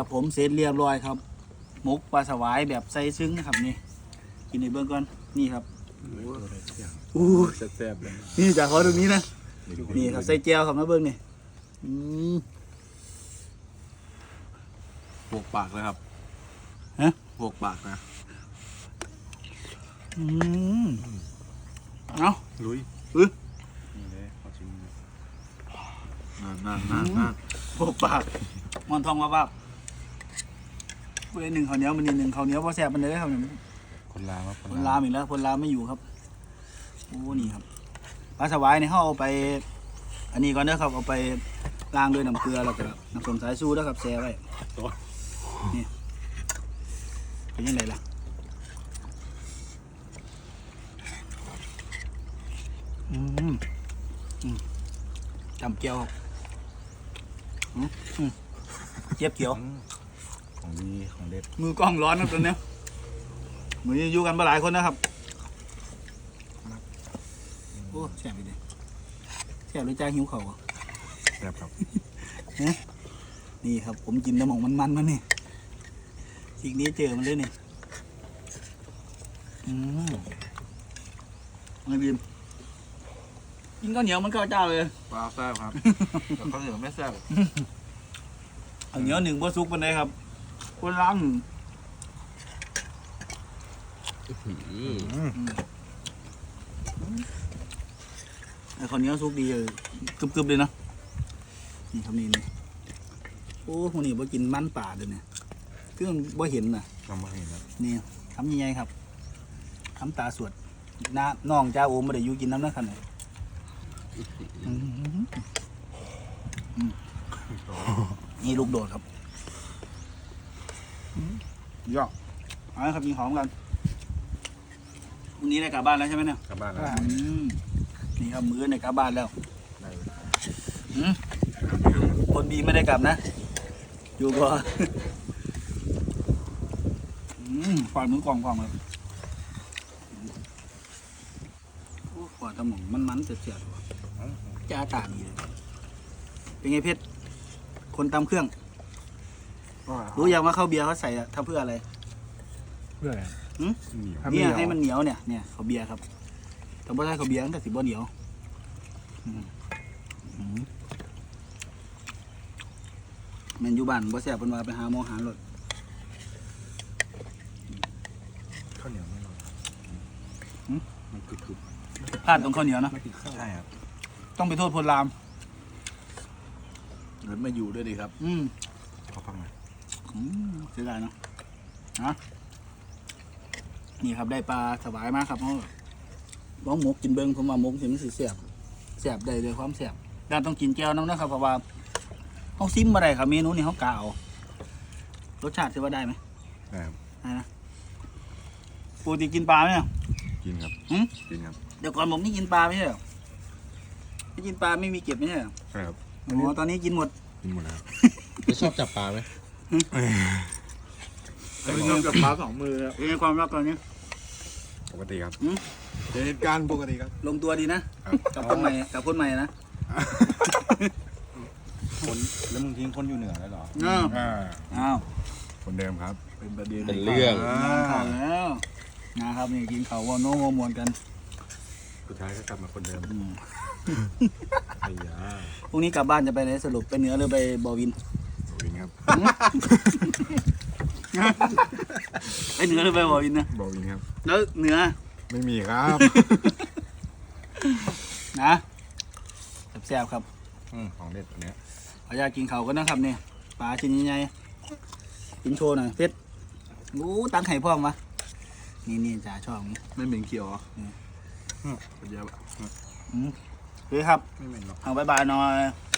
ครับผมเสร็จเรียบร้อยครับหมกปลาสวายแบบใส่ซึ้งนะครับนี่กินในเบื้องก่อนนี่ครับอู้แซ่บๆเลยนี่จากเขาตรงนี้นะนี่ครับใส่แจวครับนะเบื้องนี่อืมพวกปากเลยครับฮะพวกปากนะอืมเอาลุยอื้อนี่เลยขอชิมเลยนั่นนั่นนั่นนั่นโบกปากมอนทองมาบ้า เพื่อนหนึ่งข้าวเหนียวมันนี่หนึ่งข้าวเหนียวพอแซ่บมันเลยครับเนี่ยคนลาวครับคนลามอีกแล้วคนลามไม่อยู่ครับโอ้นี่ครับปลาสวายเนี่ยเขาเอาไป อันนี้ก่อนเด้อครับเอาไปล้างด้วยน้ำเกลือแล้วก็น้ำส้มสายชูแล้วครับแช่ไว้นี่เป็นยังไงล่ะอืมอืมจำเกี๊ยวครับอืมอืมเจี๊ยบเขียว ของดีของเด็ดมือกล้องร้อนครับตอนเนี้ยมือนี้อยู่กันมาหลายคนนะครับโอ้แสบไปเลยแสบเลยจ้าหิวเขาวอะแซ่บครับนี่ครับ ผมกินน้ำหมองมันมันๆมันนี่สิ่งนี้เจอมันเลยนี่อืมไม่บิมกินข้าวเหนียวมันข้าวเจ้าเลยปลาแซ่บครับแต่ข้าวเหนียวไม่แซ่บข้าวเหนียวหนึ่งบ่ซุกมันเลยครับ คนล้างหนึ่งไอ้ข้าวเหนียวซุกดีเลยกรึบๆเลยเนาะนี่ครับนี่นี่โอ้คนนี้บ่กินมันป่าเลยเนี่ยเครื่องบ่เห็นน่ะทำมาเห็นแล้วนี่ทำยังไงครับทำตาสวดน้าน้องจ้าโอมไม่ได้อยู่กินน้ำนะครับเนี่ยอืมอืมนี่ลูกโดดครับอืม ยอดเอาละครับกินหอมกันวันนี้ได้กลับบ้านแล้วใช่ไหมเนี่ยกลับบ้านแล้ว อืมนี่ครับมื้อในกลับบ้านแล้วได้อืมคนดีไม่ได้กลับนะ อยู่ก่อนอืมฝ่ายมือกล่องกล่องเลยโอ้ฝ่ายตะหม่องมันมันๆเสียดๆว่ะจ้าตาดีเลยเป็นไงเพชรคนตำเครื่อง รู้ยังว่าข้าวเบียร์เขาใส่อะทำเพื่ออะไร เพื่ออะไรหืม เนี่ยให้มันเหนียวเนี่ยเนี่ยข้าวเบียร์ครับแต่ว่าถ้าข้าวเบียร์มันก็สิบ่เหนียวอืมอืมแม่นอยู่บ้านบ่แซ่บเพิ่นว่าไปหาหมอหารถข้าวเหนียวไม่ร้อนหืมมันกรึบพลาดตรงข้าวเหนียวนะๆไม่ติดข้าวใช่ครับต้องไปโทษพลรามเงินมาอยู่ด้วยดีครับ อืมขอฟังหน่อยอืม เสียดายเนาะฮะนี่ครับได้ปลาสบายมากครับเพราะว่าหมกกินเบิ้งผมว่าหมกสิมันสิแสบแสบได้เลยความแสบด้านต้องกินแก้วน้ำนะครับเพราะว่าเขาซิมมาได้ครับเมนูนี้เขากะเอารสชาติถือว่าได้ไหมได้ครับได้นะปกติกินปลาไหมเนี่ยกินครับหืมกินครับเดี๋ยวก่อนผมนี่กินปลาไม่ใช่เหรอไม่กินปลาไม่มีเก็บไม่ใช่เหรอใช่ครับอ๋อตอนนี้กินหมดกินหมดแล้วครับจะชอบจับปลาไหม ไม่ชอบกับปลาสองมือครับเป็นความรักตอนนี้ปกติครับเหตุการณ์ปกติครับ ลงตัวดีนะกับคนใหม่กับคนใหม่นะคนแล้วมึงทิ้งคนอยู่เหนือแล้วหรออ้าวอ้าวคนเดิมครับ เป็นประเด็นเป็นเรื่องข่าวแล้วนะครับนี่กินข่าวว่าโน้โมมวนกันสุดท้ายก็กลับมาคนเดิมอ้ยาพรุ่งนี้กลับบ้านจะไปไหนสรุปไปเหนือหรือไปบอวิน ครับไปเหนือหรือไปบอวินนะบอกวินครับ แล้วเหนือ ไม่มีครับ นะแซ่บๆครับอืมของเด็ดตัวเนี้ยขออนุญาตกินข่าวกันนะครับเนี่ยปลาชิ้นใหญ่ๆกินโชว์หน่อยเพชรรู้ตั้งไข่พ่อมวะนี่นี่จ่าชอบอย่างนี้ไม่เหม็นเขียวเหรออืมอืมเยอะอะอืมเฮ้ยครับ ไม่เหม็นหรอกเอาบายบายหน่อยบ